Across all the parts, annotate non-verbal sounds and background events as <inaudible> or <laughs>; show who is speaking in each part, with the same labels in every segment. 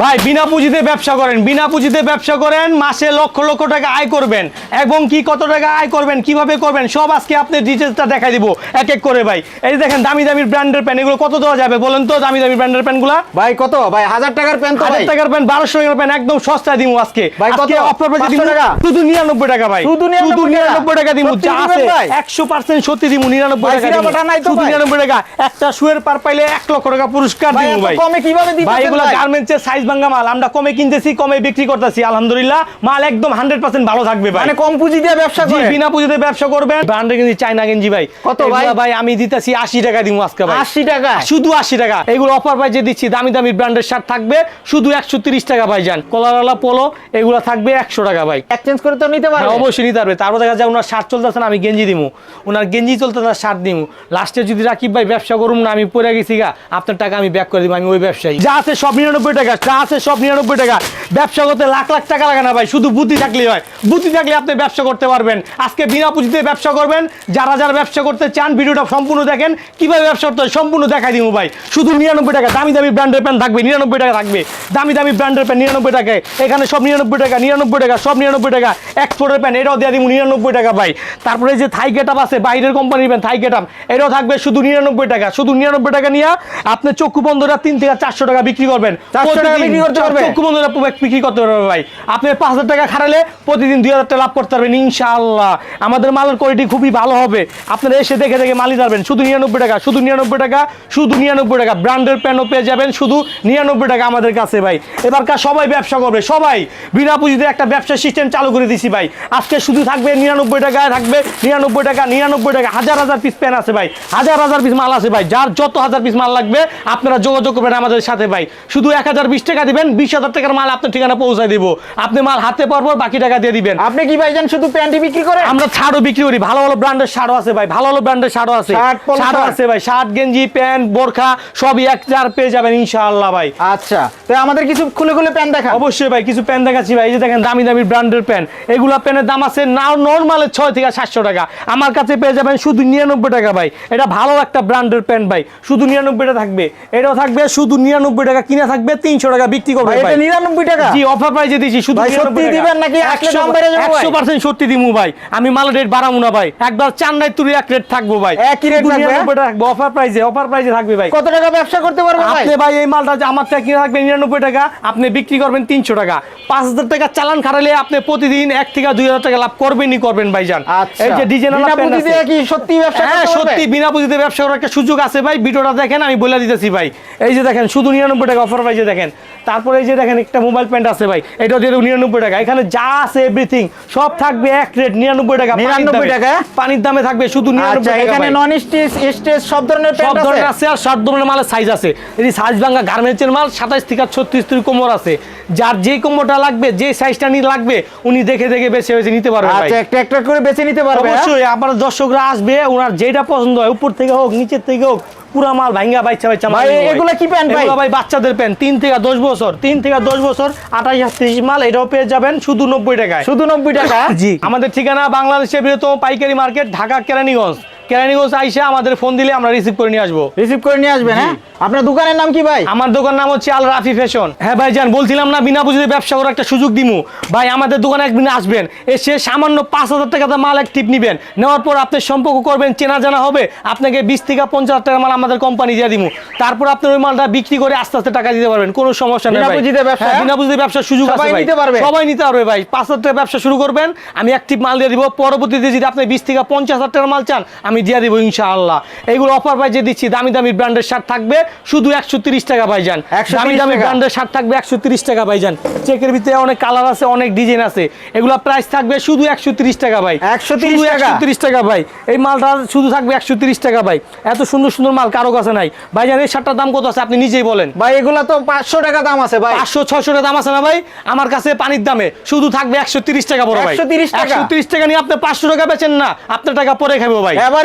Speaker 1: ভাই বিনা পুঁজিতে ব্যবসা করেন বিনা পুঁজিতে ব্যবসা করেন মাসে লক্ষ লক্ষ টাকা আয় করবেন। এবং কি কত টাকা আয় করবেন কীভাবে করবেন সব আজকে আপনি ডিটেলসটা দেখাই দিব এক এক করে ভাই। এই দেখেন দামি দামি ব্র্যান্ডের প্যান্ট এগুলো কত দেওয়া যাবে বলেন তো দামি দামি ব্র্যান্ডের প্যান্টগুলো
Speaker 2: ভাই কত? ভাই হাজার টাকার প্যান্ট তো
Speaker 1: হাজার টাকার প্যান্ট বারোশো টাকার প্যান্ট একদম সস্তায় দিব আজকে।
Speaker 2: ভাই, কত?
Speaker 1: অফার প্রাইসে
Speaker 2: 500
Speaker 1: দিব
Speaker 2: টাকা?
Speaker 1: শুধু নিরানব্বই টাকা ভাই।
Speaker 2: শুধু
Speaker 1: নিরানব্বই টাকা। দিব যা আছে। একশো পার্সেন্ট সত্যি দিব নিরানব্বই টাকা শুধু নিরানব্বই টাকা। একটা শুয়ের পার পাইলে এক লক্ষ টাকা পুরস্কার দিব ভাই।
Speaker 2: কমে কীভাবে
Speaker 1: দিব
Speaker 2: ভাই
Speaker 1: এগুলো গার্মেন্টসের সাইজ ভাঙ্গা মাল আমরা কমে কিনতেছি কমে বিক্রি করতেছি আলহামদুলিল্লাহ। মাল একদম হান্ড্রেড পার্সেন্ট ভালো থাকবে ভাই।
Speaker 2: মানে কম পুঁজি দিয়ে ব্যবসা
Speaker 1: জি
Speaker 2: করে
Speaker 1: বিনা পুঁজিতে ব্যবসা করবেন। ব্র্যান্ডের গেঞ্জি চাইনা গেঞ্জি ভাই।
Speaker 2: কত ভাই?
Speaker 1: ভাই আমি দিতেছি আশি টাকা দিব আজকে ভাই।
Speaker 2: আশি টাকা?
Speaker 1: শুধু আশি টাকা। এগুলো অফার প্রাইজে দিচ্ছি দামি দামি ব্র্যান্ডের শার্ট থাকবে শুধু একশো তিরিশ টাকা ভাই যান। কলারওয়ালা পোলো এগুলো থাকবে একশো টাকা ভাই।
Speaker 2: এক্সচেঞ্জ করে তো নিতে
Speaker 1: হ্যাঁ,
Speaker 2: পারবে
Speaker 1: অবশ্যই নিতে পারবে। তারপর দেখা যায় ওনার শার্ট চলতেছে না আমি গেঞ্জি দিমু। ওনার গেঞ্জি চলতেছে না শার্ট দিমু। লাস্টে যদি রাকিব ভাই ব্যবসা করুম না আমি পড়ে গেছি গা আপনার টাকা আমি ব্যাক করে দিব আমি ওই ব্যবসায়ী। যা আছে সব নিরানব্বই টাকা। যা আছে সব নিরানব্বই টাকা। ব্যবসা করতে লাখ লাখ টাকা লাগে না ভাই শুধু বুদ্ধি থাকলেই হয়। বুদ্ধি থাকলে আপনি ব্যবসা করতে পারবেন। আজকে বিনা পুঁজিতে ব্যবসা করবেন। যারা যারা ব্যবসা করতে চান ভিডিওটা সম্পূর্ণ দেখেন। কীভাবে ব্যবসা করতে হয় সম্পূর্ণ দেখাই দিব ভাই। শুধু নিরানব্বই টাকা দামি দামি ব্র্যান্ডের প্যান্ট থাকবে নিরানব্বই টাকা থাকবে। দামি দামি ব্র্যান্ডের প্যান্ট নিরানব্বই টাকা এখানে সব নিরানব্বই টাকা নিরানব্বই টাকা সব নিরানব্বই টাকা। এক্সপোর্টের প্যান্ট এটাও দিয়ে দিব নিরানব্বই টাকা ভাই। তারপরে যে থাই গেট আছে বাইরের কোম্পানির প্যান্ট থাই গেট এটাও থাকবে শুধু নিরানব্বই টাকা। শুধু নিরানব্বই টাকা নিয়ে আপনি চক্ষু বন্ধরা তিন থেকে চারশো টাকা বিক্রি করবেন।
Speaker 2: 400 টাকা বিক্রি করতে পারবে?
Speaker 1: চক্ষু বিক্রি করতে পারবে ভাই। পাঁচ টাকা প্রতিদিন দুই হাজার লাভ করতে পারবেন আমাদের মালের কোয়ালিটি খুবই ভালো হবে। আপনারা এসে দেখে দেখে পারবেন শুধু নিরানব্বই টাকা, শুধু নিরানব্বই টাকা, শুধু নিরানব্বই টাকা। ব্র্যান্ডের পেয়ে যাবেন, শুধু নিরানব্বই টাকা আমাদের কাছে ভাই। এবারকার সবাই ব্যবসা করবে, সবাই। বিনা পুঁজিতে একটা ব্যবসা সিস্টেম চালু করে দিছি ভাই। আজকে শুধু থাকবে নিরানব্বই টাকায় থাকবে নিরানব্বই টাকা নিরানব্বই টাকা। হাজার হাজার পিস প্যান আছে ভাই। হাজার হাজার পিস মাল আছে ভাই। যার যত হাজার পিস মাল লাগবে, আপনারা যোগাযোগ করবেন আমাদের সাথে ভাই। শুধু এক হাজার বিশ দিবেন বিশ হাজার টাকার মাল আপনার ঠিকানা পৌঁছায় দিব। আপনি মাল হাতে পারব বাকি টাকা দিয়ে দিবেন।
Speaker 2: আপনি কি ভাইজান শুধু প্যান্টই বিক্রি করেন?
Speaker 1: আমরা ছাড়ও বিক্রি করি। ভালো ভালো ব্র্যান্ডের শাড়ও আছে ভাই ভালো ভালো ব্র্যান্ডের শাড়ও আছে। শাড়ও আছে ভাই শার্ট গেঞ্জি প্যান্ট বোরখা সবই এক চার পেয়ে যাবেন ইনশাআল্লাহ ভাই।
Speaker 2: আচ্ছা তো আমাদের কিছু খুলে খুলে প্যান্ট দেখা
Speaker 1: অবশ্যই ভাই কিছু প্যান্ট দেখাচ্ছি ভাই এই যে দেখেন দামি দামি ব্র্যান্ডের প্যান্ট। এগুলা প্যান্টের দাম আছে না নর্মালের ছয় থেকে সাতশো টাকা। আমার কাছে পেয়ে যাবেন শুধু নিরানব্বই টাকা ভাই। এটা ভালো একটা ব্র্যান্ডের প্যান্ট ভাই শুধু নিরানব্বই টাকা থাকবে। এটাও থাকবে শুধু নিরানব্বই টাকা কিনা থাকবে তিনশো টাকা বিক্রি করবে
Speaker 2: এটা
Speaker 1: ভাই।
Speaker 2: নিরানব্বই টাকা।
Speaker 1: জি অফার প্রাইজে দিয়েছি শুধু
Speaker 2: সত্যি দিবেন নাকি?
Speaker 1: 100
Speaker 2: বেড়ে যাবে
Speaker 1: 100% সত্যি দিমু ভাই। আমি মালের রেট বাড়াবো না ভাই। একবার চান্দাই তুলি এক রেট থাকব ভাই।
Speaker 2: একই থাকবে?
Speaker 1: 99 থাকবে। অফার প্রাইজে অফার প্রাইজে থাকবে ভাই।
Speaker 2: কত টাকা ব্যবসা করতে পারব ভাই?
Speaker 1: আপনি ভাই এই মালটা যে আমার থেকে কিনে থাকবে নিরানব্বই টাকা আপনি বিক্রি করবেন তিনশো টাকা। পাঁচ হাজার টাকা চালান খাটালে আপনি প্রতিদিন এক থেকে দুই হাজার টাকা লাভ করবেনই করবেন ভাইজান।
Speaker 2: আচ্ছা।
Speaker 1: এই যে ডিজাইন
Speaker 2: পুঁজি দিয়ে কি সত্যি ব্যবসা
Speaker 1: হ্যাঁ? সত্যি বিনা পুঁজিতে ব্যবসা করার একটা সুযোগ আছে ভাই। ভিডিওটা দেখেন আমি বলে দিতেছি ভাই। এই যে দেখেন শুধু নিরানব্বই টাকা অফার প্রাইসে দেখেন। তারপরে এই যে দেখেন একটা মোবাইল প্যান্ট আছে ভাই এটাও দিয়ে নিরানব্বই টাকা এখানে যা আছে এভরিথিং সব থাকবে এক রেট নিরানব্বই টাকা পানির
Speaker 2: 99
Speaker 1: দামে।
Speaker 2: টাকা?
Speaker 1: পানির দামে থাকবে শুধু
Speaker 2: আচ্ছা
Speaker 1: নিরানব্বই
Speaker 2: এখানে নন স্টেজ স্টেজ সব ধরনের
Speaker 1: সব
Speaker 2: আছে
Speaker 1: ধরনের আছে আর সব ধরনের মালের সাইজ আছে এই সাইজ ভাঙ্গা গার্মেন্টসের মাল সাতাইশ থেকে ছত্রিশ থেকে কোমর আছে যার যে কোমরটা লাগবে যে সাইজটা নিয়ে লাগবে উনি দেখে দেখে বেছে বেছে নিতে পারবে
Speaker 2: আচ্ছা একটা একটা করে বেছে নিতে পারবে হ্যাঁ?
Speaker 1: অবশ্যই আমার দর্শকরা আসবে ওনার যেটা পছন্দ হয় উপর থেকে হোক নিচের থেকে হোক পুরা মাল ভাঙ্গা বাইচা বাইচা
Speaker 2: ভাই, এগুলো কি প্যান্ট ভাই?
Speaker 1: ভাই বাচ্চাদের প্যান্ট তিন থেকে দশ বছর তিন থেকে দশ বছর আঠাশ আটত্রিশ মাল এটাও পেয়ে যাবেন শুধু নব্বই টাকায়।
Speaker 2: শুধু নব্বই টাকা? <laughs>
Speaker 1: জি। আমাদের ঠিকানা বাংলাদেশের বৃহত্তম পাইকারি মার্কেট ঢাকা কেরানীগঞ্জ। কেরানীগঞ্জ আইসা আমাদের ফোন দিলে আমরা রিসিভ করে নিয়ে আসব।
Speaker 2: রিসিভ করে নিয়ে আসবেন হ্যাঁ? আপনার দোকানের নাম কি ভাই?
Speaker 1: আমার দোকান নাম হচ্ছে আল রাফি ফ্যাশন। হ্যাঁ ভাই যান বলছিলাম না বিনা পুঁজিতে ব্যবসা করার একটা সুযোগ দিমু। ভাই আমাদের দোকানে একদিন আসবেন এসে সামান্য পাঁচ হাজার টাকা মাল এক টিপ নিবেন। নেওয়ার পর আপনি সম্পর্ক করবেন চেনা জানা হবে আপনাকে বিশ থেকে পঞ্চাশ হাজার টাকা মাল আমাদের কোম্পানি দিয়ে দিমু। তারপর আপনি ওই মালটা বিক্রি করে আস্তে আস্তে টাকা দিতে পারবেন কোনো সমস্যা নেই
Speaker 2: বিনা। পুঁজিতে ব্যবসা?
Speaker 1: হ্যাঁ, ব্যবসার সুযোগ আছে?
Speaker 2: সবাই নিতে পারবে?
Speaker 1: ভাই। পাঁচ হাজার টাকা ব্যবসা শুরু করবেন আমি এক টিপ মাল দিয়ে দিব পরবর্তীতে যদি আপনি বিশ থেকে পঞ্চাশ হাজার টাকার মাল চান আমি দিয়ে দিব ইনশাআল্লাহ। এগুলো অফার ভাই যে দিচ্ছি দামি দামি ব্র্যান্ডের শার্ট থাকবে শুধু একশো তিরিশ টাকা ভাইজান
Speaker 2: 130
Speaker 1: দামি দামি ব্র্যান্ডের শার্ট থাকবে একশো তিরিশ টাকা ভাইজান চেকের ভিতরে অনেক কালার আছে অনেক ডিজাইন আছে এগুলো প্রাইস থাকবে শুধু একশো তিরিশ টাকা ভাই
Speaker 2: 130
Speaker 1: একশো তিরিশ টাকা ভাই এই মালটা শুধু থাকবে একশো তিরিশ টাকা ভাই এত সুন্দর সুন্দর মাল কারও কাছে নাই ভাইজান এই শার্টটার দাম কত আছে আপনি নিজেই বলেন
Speaker 2: ভাই এগুলা তো পাঁচশো টাকা দাম আছে ভাই
Speaker 1: পাঁচশো ছশো টাকা দাম আছে না ভাই আমার কাছে পানির দামে শুধু থাকবে একশো তিরিশ টাকা বড় ভাই
Speaker 2: 130 টাকা?
Speaker 1: একশো তিরিশ টাকা নিয়ে আপনি পাঁচশো টাকা বেচেন না আপনার টাকা পরে খাব ভাই
Speaker 2: হ্যাঁ ভাই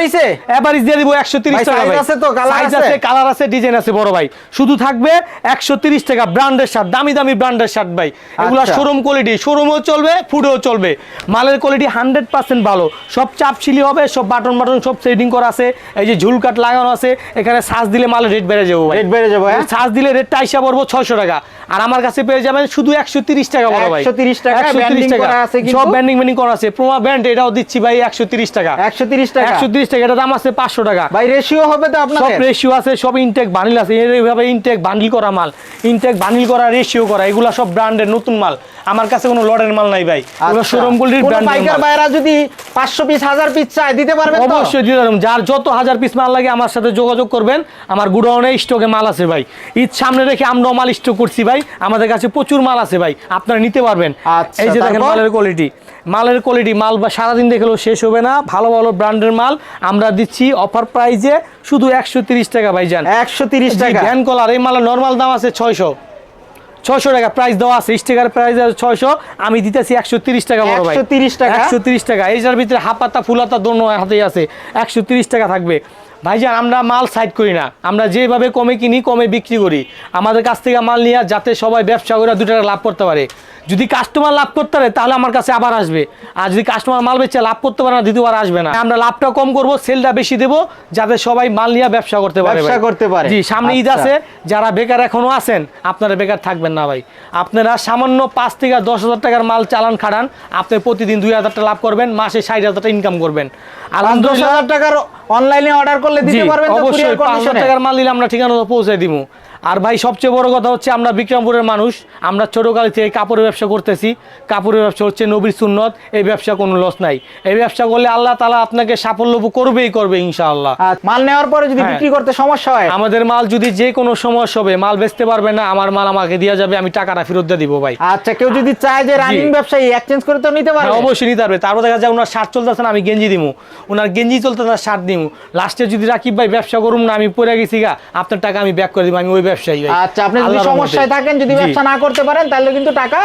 Speaker 2: এভারিসে
Speaker 1: দিয়ে দিব একশো তিরিশ টাকা ভাই
Speaker 2: আছে তো, আছে?
Speaker 1: আছে কালার আছে ডিজাইন আছে বড় ভাই। শুধু থাকবে একশো তিরিশ টাকা ব্র্যান্ডের শার্ট দামি দামি ব্র্যান্ডের শার্ট ভাই। এগুলো। শোরুম কোয়ালিটি শোরুমও চলবে ফুডেও চলবে। মালের কোয়ালিটি হান্ড্রেড পার্সেন্ট ভালো। সব চাপ সিলি হবে সব বাটন বাটন সব সেটিং করা আছে। এই যে ঝুল কাট লাগানো আছে এখানে সাজ দিলে মালের রেট বেড়ে যাব
Speaker 2: রেট বেড়ে যাবে হ্যাঁ?
Speaker 1: সাজ দিলে রেটটা আইসা পড়ব ছয়শো টাকা। আর আমার কাছে পেয়ে যাবেন শুধু একশো তিরিশ টাকা বড় ভাই।
Speaker 2: 130 টাকা,
Speaker 1: 130
Speaker 2: branding করা
Speaker 1: সব ব্যান্ডিং ব্যান্ডিং করা আছে। প্রোমা ব্যান্ড এটাও দিচ্ছি ভাই একশো তিরিশ টাকা।
Speaker 2: একশো তিরিশ টাকা।
Speaker 1: একশো তিরিশ টাকা এটা দাম আছে পাঁচশো টাকা।
Speaker 2: ভাই রেশিও হবে তো
Speaker 1: সব
Speaker 2: আপনাদের
Speaker 1: রেশিও আছে সব ইনটেক বানিল আছে এইভাবে ইনটেক বান্ডিল করা মাল ইনটেক বান্ডিল করা রেশিও করা এগুলা সব ব্র্যান্ডের নতুন মাল। আমার কাছে কোনো লটের মাল নাই ভাই এগুলো
Speaker 2: আচ্ছা।
Speaker 1: শোরুম
Speaker 2: কোনো
Speaker 1: ব্র্যান্ডের
Speaker 2: পাইকার ভাইরা যদি পাঁচশো পিস হাজার পিস চায় দিতে পারবেন তো?
Speaker 1: অবশ্যই দিতে পারব। যার যত হাজার পিস মাল লাগে আমার সাথে যোগাযোগ করবেন। আমার গুডাউনে স্টকে মাল আছে ভাই। ঈদ সামনে রেখে আমরাও মাল স্টক করছি ভাই। আমাদের কাছে প্রচুর মাল আছে ভাই আপনারা নিতে পারবেন।
Speaker 2: আচ্ছা,
Speaker 1: এই যে দেখেন মালের কোয়ালিটি মালের কোয়ালিটি মাল বা সারাদিন দেখলেও শেষ হবে না। ভালো ভালো ব্র্যান্ডের মাল আমরা দিচ্ছি অফার প্রাইজে শুধু একশো তিরিশ টাকা ভাই যান
Speaker 2: একশো তিরিশ টাকা।
Speaker 1: ভ্যান কলার এই মালা নর্মাল দাম আছে ছয়শো। ছয়শো টাকা প্রাইস দেওয়া আছে। স্টিকার প্রাইস ছয়শো। আমি দিতেছি একশো তিরিশ টাকা বড় ভাই।
Speaker 2: 130 টাকা?
Speaker 1: একশো তিরিশ টাকা। এইটার ভিতরে হাপাতা ফুলাতা দোনো হাতেই আছে। একশো তিরিশ টাকা থাকবে। ভাইজান আমরা মাল সাইড করি না। আমরা যেভাবে কমে কিনি কমে বিক্রি করি। আমাদের কাছ থেকে মাল নিয়ে যাতে সবাই ব্যবসা করে দু টাকা লাভ করতে পারে। যদি কাস্টমার লাভ করতে পারে তাহলে আমার কাছে আবার আসবে। আর যদি কাস্টমার মাল বেচে লাভ করতে পারে না দ্বিতীয়বার আসবে না। আমরা লাভটা কম করব সেলটা বেশি দেবো যাতে সবাই মাল নিয়ে ব্যবসা করতে পারে
Speaker 2: ব্যবসা করতে পারে।
Speaker 1: জি সামনে ঈদ
Speaker 2: আচ্ছা।
Speaker 1: আছে যারা বেকার এখনও আছেন আপনারা বেকার থাকবেন না ভাই। আপনারা সামান্য পাঁচ থেকে দশ হাজার টাকার মাল চালান খাড়ান আপনি প্রতিদিন দুই হাজার টাকা লাভ করবেন মাসে ষাট হাজার টাকা ইনকাম করবেন।
Speaker 2: পাঁচ দশ হাজার টাকার অনলাইনে অর্ডার করলে দিতে পারবেন তো
Speaker 1: অবশ্যই
Speaker 2: courier
Speaker 1: পাঁচ হাজার
Speaker 2: condition-এ?
Speaker 1: টাকার মাল নিলে আমরা ঠিকানা পৌঁছে দিব আর ভাই সবচেয়ে বড় কথা হচ্ছে আমরা বিক্রমপুরের মানুষ। আমরা ছোটকাল থেকে কাপড়ের ব্যবসা করতেছি। কাপড়ের ব্যবসা হচ্ছে নবীর সুন্নত। এই ব্যবসা কোনো লস নাই। এই ব্যবসা করলে আল্লাহ তালা আপনাকে সাফল্য করবেই করবে ইনশাআল্লাহ।
Speaker 2: মাল নেওয়ার পরে যদি
Speaker 1: হ্যাঁ।
Speaker 2: বিক্রি করতে সমস্যা হয়?
Speaker 1: আমাদের মাল যদি যে কোনো সমস্যা হবে মাল বেচতে পারবে না আমার মাল আমাকে দেওয়া যাবে আমি টাকাটা ফেরত দিয়ে দিব ভাই।
Speaker 2: আচ্ছা কেউ যদি চায় যে রানিং ব্যবসায়ী এক্সচেঞ্জ করে তো নিতে পারে
Speaker 1: অবশ্যই নিতে পারবে। তারপর দেখা যায় ওনার শার্ট চলতেছে না আমি গেঞ্জি দিমু। ওনার গেঞ্জি চলতেছে না শার্ট দিমু। লাস্টে যদি রাকিব ভাই ব্যবসা করুম না আমি পড়ে গেছি গা আপনার টাকা আমি ব্যাক করে দিব আমি ওই ব্যবসায়ী
Speaker 2: আচ্ছা আপনি যদি সমস্যায় থাকেন যদি। ব্যবসা না করতে পারেন তাহলে কিন্তু টাকা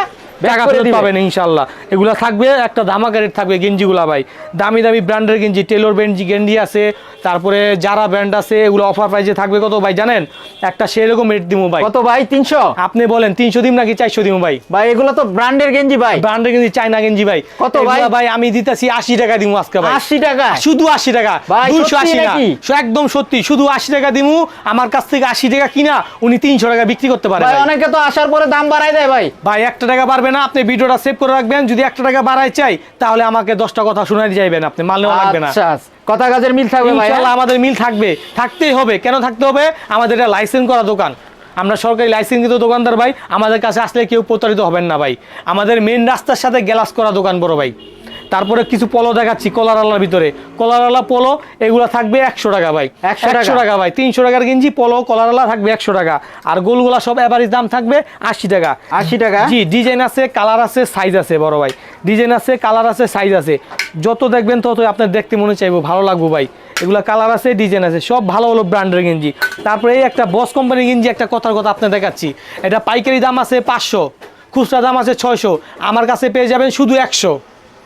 Speaker 1: টাকা ফেরত পাবেন ইনশাল্লাহ এগুলা থাকবে একটা ধামাকা রেট থাকবে গেঞ্জিগুলা ভাই। দামি দামি ব্র্যান্ডের গেঞ্জি টেলর গেঞ্জি গেঞ্জি আছে তারপরে যারা ব্র্যান্ড আছে এগুলো অফার প্রাইসে থাকবে কত ভাই জানেন? একটা সেরকম রেট দিমু ভাই।
Speaker 2: কত ভাই? তিনশো?
Speaker 1: আপনি বলেন তিনশো দিম নাকি চারশো দিমু ভাই?
Speaker 2: ভাই এগুলো তো ব্র্যান্ডের গেঞ্জি ভাই।
Speaker 1: ব্র্যান্ডের গেঞ্জি চাইনা গেঞ্জি ভাই।
Speaker 2: কত ভাই?
Speaker 1: ভাই আমি দিতেছি আশি টাকা দিমু আজকে ভাই।
Speaker 2: আশি টাকা?
Speaker 1: শুধু আশি টাকা।
Speaker 2: সত্যি
Speaker 1: আশি? সো একদম সত্যি শুধু আশি টাকা দিমু আমার কাছ থেকে আশি টাকা কিনা উনি তিনশো টাকা বিক্রি করতে পারে।
Speaker 2: অনেকে তো আসার পরে দাম বাড়াই দেয় ভাই।
Speaker 1: ভাই একটা টাকা পারবে না আপনি ভিডিওটা সেভ করে রাখবেন। যদি একটা টাকা বাড়াই চাই তাহলে আমাকে দশটা কথা শোনাই যাইবেন আপনি। মাল নেওয়া লাগবে না।
Speaker 2: আচ্ছা কথা কাজের মিল থাকবে
Speaker 1: ইনশাআল্লাহ আমাদের মিল থাকবে। থাকতেই হবে। কেন থাকতে হবে? আমাদের এটা লাইসেন্স করা দোকান। আমরা সরকারি লাইসেন্সিত দোকানদার ভাই আমাদের কাছে আসলে কেউ প্রতারিত হবেন না ভাই। আমাদের মেন রাস্তার সাথে গ্যালাস করা দোকান বড় ভাই। তারপরে কিছু পলো দেখাচ্ছি কলারালার ভিতরে। কলারালা পলো এগুলো থাকবে একশো টাকা ভাই।
Speaker 2: 100
Speaker 1: একশো টাকা? ভাই তিনশো টাকার গেঞ্জি পলো কলারালা থাকবে একশো টাকা। আর গোলগুলা সব এভারেজ দাম থাকবে আশি টাকা।
Speaker 2: আশি টাকা?
Speaker 1: জি ডিজাইন আছে কালার আছে সাইজ আছে বড় ভাই। ডিজাইন আছে কালার আছে সাইজ আছে। যত দেখবেন তত আপনার দেখতে মনে চাইব ভালো লাগবো ভাই। এগুলো কালার আছে ডিজাইন আছে সব ভালো ভালো ব্র্যান্ডের গেঞ্জি। তারপরে এই একটা বস কোম্পানির গেঞ্জি একটা কথার কথা আপনার দেখাচ্ছি। এটা পাইকারি দাম আছে পাঁচশো খুচরা দাম আছে ছয়শো। আমার কাছে পেয়ে যাবেন শুধু একশো।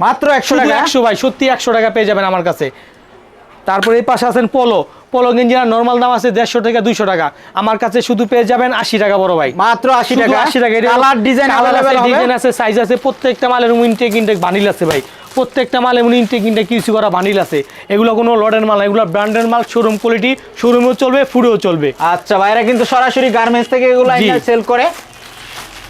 Speaker 2: মাত্র একশো টাকা?
Speaker 1: একশো ভাই সত্যি একশো টাকা পেয়ে যাবেন আমার কাছে। তারপরে এই পাশে আছেন পোলো। পোলো গেঞ্জির নর্মাল দাম আছে দেড়শো থেকে দুইশো টাকা। আমার কাছে শুধু পেয়ে যাবেন আশি টাকা বড় ভাই।
Speaker 2: মাত্র আশি টাকা?
Speaker 1: 80 টাকা।
Speaker 2: কালার ডিজাইন
Speaker 1: ডিজাইন আছে সাইজ আছে প্রত্যেকটা মালের ইনটেক ইনটেক বানিল আছে ভাই। প্রত্যেকটা মালে উনি ইনটেক ইনটেক কিছু করা বানিল আছে। এগুলো কোনো লডের মাল এগুলো ব্র্যান্ডের মাল শোরুম কোয়ালিটি শোরুমেও চলবে ফুডেও চলবে।
Speaker 2: আচ্ছা ভাইরা কিন্তু সরাসরি গার্মেন্টস থেকে এগুলো সেল করে।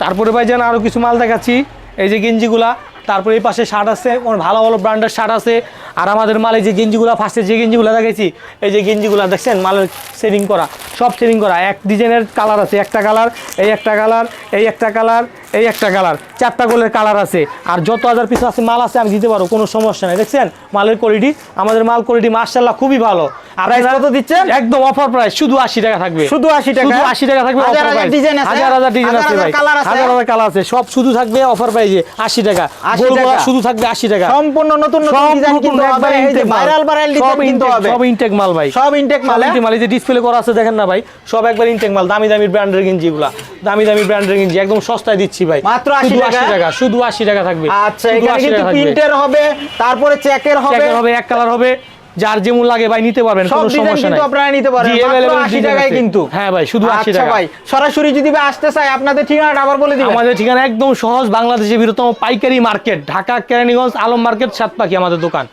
Speaker 1: তারপরে ভাই যেন আরও কিছু মাল দেখাচ্ছি। এই যে গেঞ্জিগুলা তারপরে এই পাশে শার্ট আছে ভালো ভালো ব্র্যান্ডের শার্ট আছে। আর আমাদের মালে যে গেঞ্জিগুলো ফার্স্টে যে গেঞ্জিগুলো দেখেছি এই যে গেঞ্জিগুলো দেখছেন, মালের সেটিং করা, সব সেটিং করা। এক ডিজাইনের কালার আছে, একটা কালার এই একটা কালার এই একটা কালার এই একটা কালার। চারটা গোলের কালার আছে। আর যত হাজার পিস আছে মাল আছে আমি দিতে পারব কোনো সমস্যা নেই। দেখছেন? মালের কোয়ালিটি আমাদের মাল কোয়ালিটি মার্শাল্লাহ খুবই ভালো।
Speaker 2: Price কত দিচ্ছেন?
Speaker 1: একদম অফার প্রাইস শুধু আশি টাকা থাকবে।
Speaker 2: শুধু 80 টাকা?
Speaker 1: শুধু আশি টাকা থাকবে
Speaker 2: হাজার হাজার
Speaker 1: price।
Speaker 2: আছে?
Speaker 1: হাজার হাজার ডিজাইন আছে ভাই। হাজার হাজার কালার আছে। সব শুধু থাকবে অফার প্রাইজে আশি টাকা। গোলগোলা শুধু থাকবে আশি টাকা।
Speaker 2: সম্পূর্ণ নতুন নতুন ডিজাইন কিন্তু হবে। এই যে ভাইরাল ভাইরাল ডিজাইন কিন্তু হবে।
Speaker 1: সব ইনটেক মাল ভাই।
Speaker 2: সব ইনটেক মাল হ্যাঁ?
Speaker 1: মাল এই যে ডিসপ্লে করা আছে দেখেন না ভাই। সব একবার ইনটেক মাল। দামি দামি ব্র্যান্ডের গেঞ্জি গুলা দামি দামি ব্র্যান্ডের গেঞ্জি একদম সস্তায় দিচ্ছি ভাই।
Speaker 2: মাত্র 80 টাকা?
Speaker 1: শুধু আশি টাকা থাকবে।
Speaker 2: আচ্ছা এখানে কিন্তু প্রিন্টের হবে তারপরে চেকের হবে।
Speaker 1: Checker হবে এক কালার হবে। যার যেমন লাগে ভাই নিতে পারবেন কোনো সমস্যা নাই।
Speaker 2: আপনারা নিতে পারেন
Speaker 1: জি,
Speaker 2: মাত্র 80 টাকায় কিন্তু।
Speaker 1: হ্যাঁ ভাই শুধু 80
Speaker 2: আচ্ছা
Speaker 1: টাকা।
Speaker 2: ভাই সরাসরি যদি ভাই আসতে চাই আপনাদের ঠিকানাটা আবার বলে দিবেন।
Speaker 1: আমাদের ঠিকানা একদম সহজ বাংলাদেশের বৃহত্তম পাইকারি মার্কেট ঢাকা কেরানীগঞ্জ আলম মার্কেট সাতপাখি আমাদের দোকান।